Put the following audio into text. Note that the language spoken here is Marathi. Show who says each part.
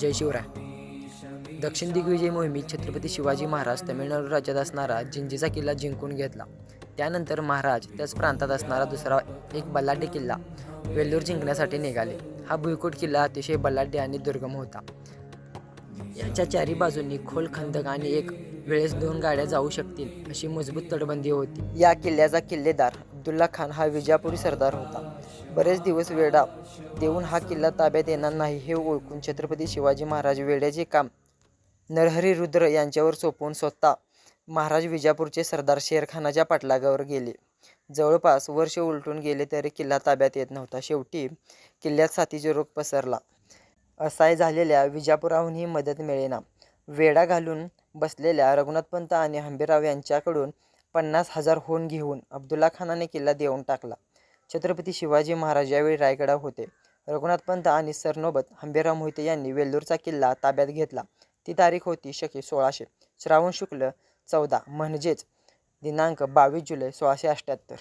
Speaker 1: जय शिवराय. दक्षिण दिग्विजय मोहिमेत छत्रपती शिवाजी महाराज तमिळनाडू राज्यात असणारा जिंजीचा किल्ला जिंकून घेतला. त्यानंतर महाराज त्याच प्रांतात असणारा दुसरा एक बलाढ्य किल्ला वेल्लोर जिंकण्यासाठी निघाले. हा भुईकोट किल्ला अतिशय बलाढ्य आणि दुर्गम होता. याच्या चारी बाजूंनी खोल खंदक आणि एक वेळेस दोन गाड्या जाऊ शकतील अशी मजबूत तटबंदी होती. या किल्ल्याचा किल्लेदार अब्दुल्ला खान हा विजापुरी सरदार होता. बरेच दिवस वेढा देऊन हा किल्ला ताब्यात येणार नाही हे ओळखून छत्रपती शिवाजी महाराज वेड्याचे काम नरहरी रुद्र यांच्यावर सोपवून स्वतः महाराज विजापूरचे सरदार शेरखानाच्या पाठलागावर गेले. जवळपास वर्ष उलटून गेले तरी किल्ला ताब्यात येत नव्हता. शेवटी किल्ल्यात साथीचे रोग पसरला. असाय झालेल्या विजापुराहूनही मदत मिळेना. वेढा घालून बसलेल्या रघुनाथपंत आणि हंबीराव यांच्याकडून पन्नास हजार होऊन घेऊन अब्दुल्ला खानाने किल्ला देऊन टाकला. छत्रपती शिवाजी महाराज यावेळी रायगडा होते. रघुनाथपंत आणि सरनोबत हंबीराव मोहिते यांनी वेल्लूरचा किल्ला ताब्यात घेतला. ती तारीख होती शके सोळाशे श्रावण शुक्ल चौदा म्हणजेच दिनांक बावीस जुलै सोळाशे अठ्ठ्याहत्तर